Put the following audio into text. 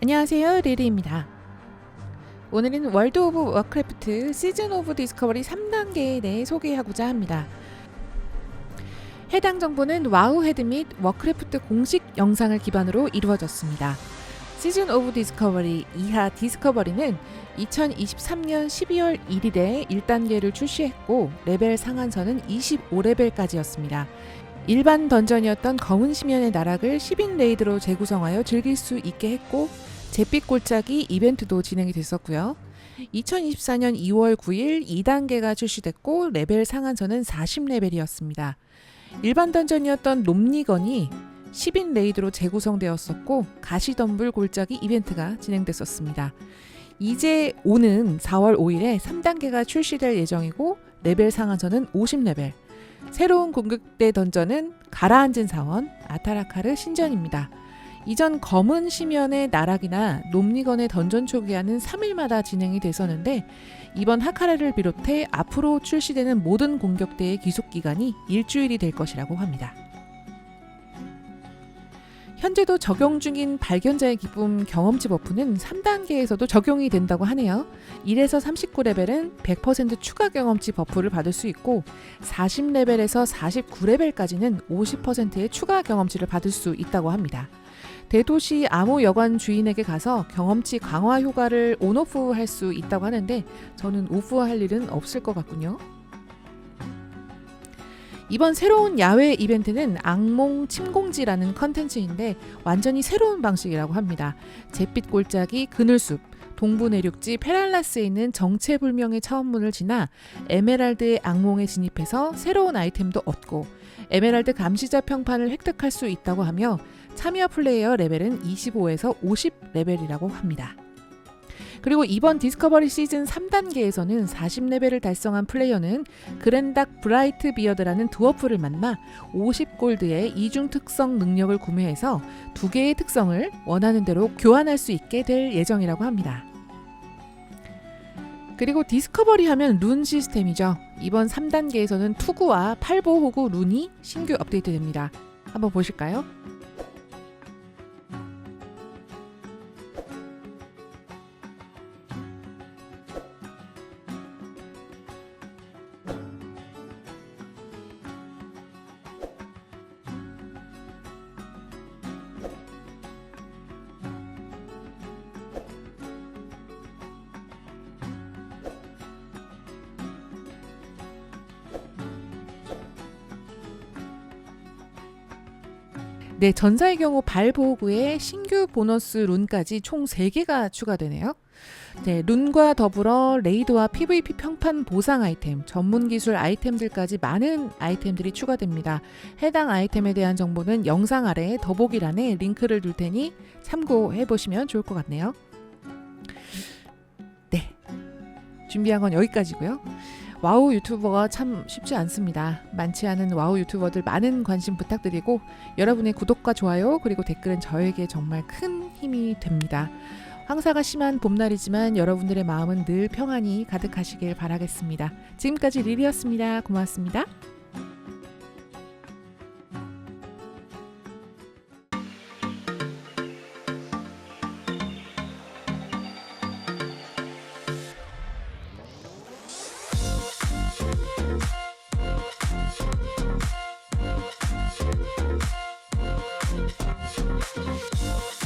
안녕하세요 리리입니다. 오늘은 월드 오브 워크래프트 시즌 오브 디스커버리 3단계에 대해 소개하고자 합니다. 해당 정보는 와우 헤드 및 워크래프트 공식 영상을 기반으로 이루어졌습니다. 시즌 오브 디스커버리 이하 디스커버리는 2023년 12월 1일에 1단계를 출시했고 레벨 상한선은 25레벨까지였습니다. 일반 던전이었던 검은 심연의 나락을 10인 레이드로 재구성하여 즐길 수 있게 했고 잿빛 골짜기 이벤트도 진행이 됐었고요. 2024년 2월 9일 2단계가 출시됐고 레벨 상한선은 40레벨이었습니다. 일반 던전이었던 놈니건이 10인 레이드로 재구성되었었고 가시덤불 골짜기 이벤트가 진행됐었습니다. 이제 오는 4월 5일에 3단계가 출시될 예정이고 레벨 상한선은 50레벨. 새로운 공격대 던전은 가라앉은 사원 아타라카르 신전입니다. 이전 검은 시면의 나락이나 놈니건의 던전 초기화는 3일마다 진행이 됐었는데 이번 하카라를 비롯해 앞으로 출시되는 모든 공격대의 기속 기간이 일주일이 될 것이라고 합니다. 현재도 적용 중인 발견자의 기쁨 경험치 버프는 3단계에서도 적용이 된다고 하네요. 1에서 39레벨은 100% 추가 경험치 버프를 받을 수 있고 40레벨에서 49레벨까지는 50%의 추가 경험치를 받을 수 있다고 합니다. 대도시 암호 여관 주인에게 가서 경험치 강화 효과를 온오프 할 수 있다고 하는데 저는 오프할 일은 없을 것 같군요. 이번 새로운 야외 이벤트는 악몽 침공지라는 컨텐츠인데 완전히 새로운 방식이라고 합니다. 잿빛 골짜기 그늘숲 동부 내륙지 페랄라스에 있는 정체불명의 차원문을 지나 에메랄드의 악몽에 진입해서 새로운 아이템도 얻고 에메랄드 감시자 평판을 획득할 수 있다고 하며 참여 플레이어 레벨은 25에서 50 레벨이라고 합니다. 그리고 이번 디스커버리 시즌 3단계에서는 40레벨을 달성한 플레이어는 그랜닥 브라이트 비어드라는 드워프를 만나 50골드의 이중 특성 능력을 구매해서 두 개의 특성을 원하는 대로 교환할 수 있게 될 예정이라고 합니다. 그리고 디스커버리 하면 룬 시스템이죠. 이번 3단계에서는 투구와 팔보 호구 룬이 신규 업데이트됩니다. 한번 보실까요? 네, 전사의 경우 발보호구에 신규 보너스 룬까지 총 3개가 추가되네요. 네, 룬과 더불어 레이드와 PVP 평판 보상 아이템, 전문 기술 아이템들까지 많은 아이템들이 추가됩니다. 해당 아이템에 대한 정보는 영상 아래 더보기란에 링크를 둘 테니 참고해 보시면 좋을 것 같네요. 네. 준비한 건 여기까지고요. 와우 유튜버가 참 쉽지 않습니다. 많지 않은 와우 유튜버들 많은 관심 부탁드리고 여러분의 구독과 좋아요 그리고 댓글은 저에게 정말 큰 힘이 됩니다. 황사가 심한 봄날이지만 여러분들의 마음은 늘 평안히 가득하시길 바라겠습니다. 지금까지 리리였습니다. 고맙습니다. Música